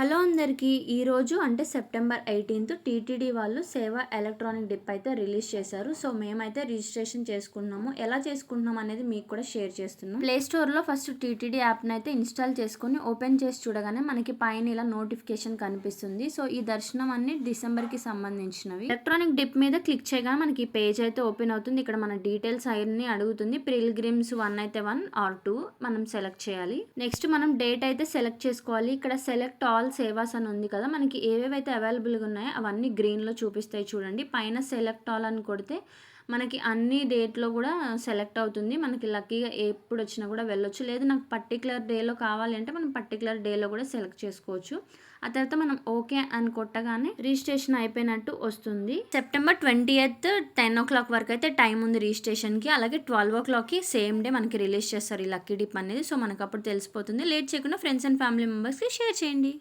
Hello అందరికీ ఈరోజు అంటే సెప్టెంబర్ ఎయిటీన్త్ టీటీడీ వాళ్ళు సేవ ఎలక్ట్రానిక్ డిప్ అయితే రిలీజ్ చేశారు. సో మేమైతే రిజిస్ట్రేషన్ చేసుకున్నాము ఎలా చేసుకుంటున్నాం అనేది మీకు కూడా షేర్ చేస్తున్నాం. ప్లే స్టోర్లో ఫస్ట్ టీటీడీ యాప్ని అయితే ఇన్స్టాల్ చేసుకుని ఓపెన్ చేసి చూడగానే మనకి పైన ఇలా నోటిఫికేషన్ కనిపిస్తుంది. సో ఈ దర్శనం అన్ని డిసెంబర్కి సంబంధించినవి. ఎలక్ట్రానిక్ డిప్ మీద క్లిక్ చేయగానే మనకి ఈ పేజ్ అయితే ఓపెన్ అవుతుంది. ఇక్కడ మన డీటెయిల్స్ అన్ని అడుగుతుంది. ప్రిల్గ్రిమ్స్ వన్ అయితే వన్ ఆర్ టూ మనం సెలెక్ట్ చేయాలి. నెక్స్ట్ మనం డేట్ అయితే సెలెక్ట్ చేసుకోవాలి. ఇక్కడ సెలెక్ట్ ఆల్ సేవాస్ అని ఉంది కదా మనకి ఏవేవైతే అవైలబుల్గా ఉన్నాయో అవన్నీ గ్రీన్లో చూపిస్తాయి చూడండి. పైన సెలెక్ట్ ఆల్ అని కొడితే మనకి అన్ని డేట్లో కూడా సెలెక్ట్ అవుతుంది. మనకి లక్కీగా ఎప్పుడు వచ్చినా కూడా వెళ్ళొచ్చు. లేదు నాకు పర్టికులర్ డేలో కావాలి అంటే మనం పర్టికులర్ డేలో కూడా సెలెక్ట్ చేసుకోవచ్చు. ఆ తర్వాత మనం ఓకే అని కొట్టగానే రిజిస్ట్రేషన్ అయిపోయినట్టు వస్తుంది. September twenty eighth ten o'clock వరకు అయితే టైం ఉంది రిజిస్ట్రేషన్కి. అలాగే ట్వెల్వ్ ఓ క్లాక్కి సేమ్ డే మనకి రిలీజ్ చేస్తారు ఈ లక్కీ డిప్ అనేది. సో మనకు అప్పుడు తెలిసిపోతుంది. లేట్ చేయకుండా ఫ్రెండ్స్ అండ్ ఫ్యామిలీ మెంబర్స్కి షేర్ చేయండి.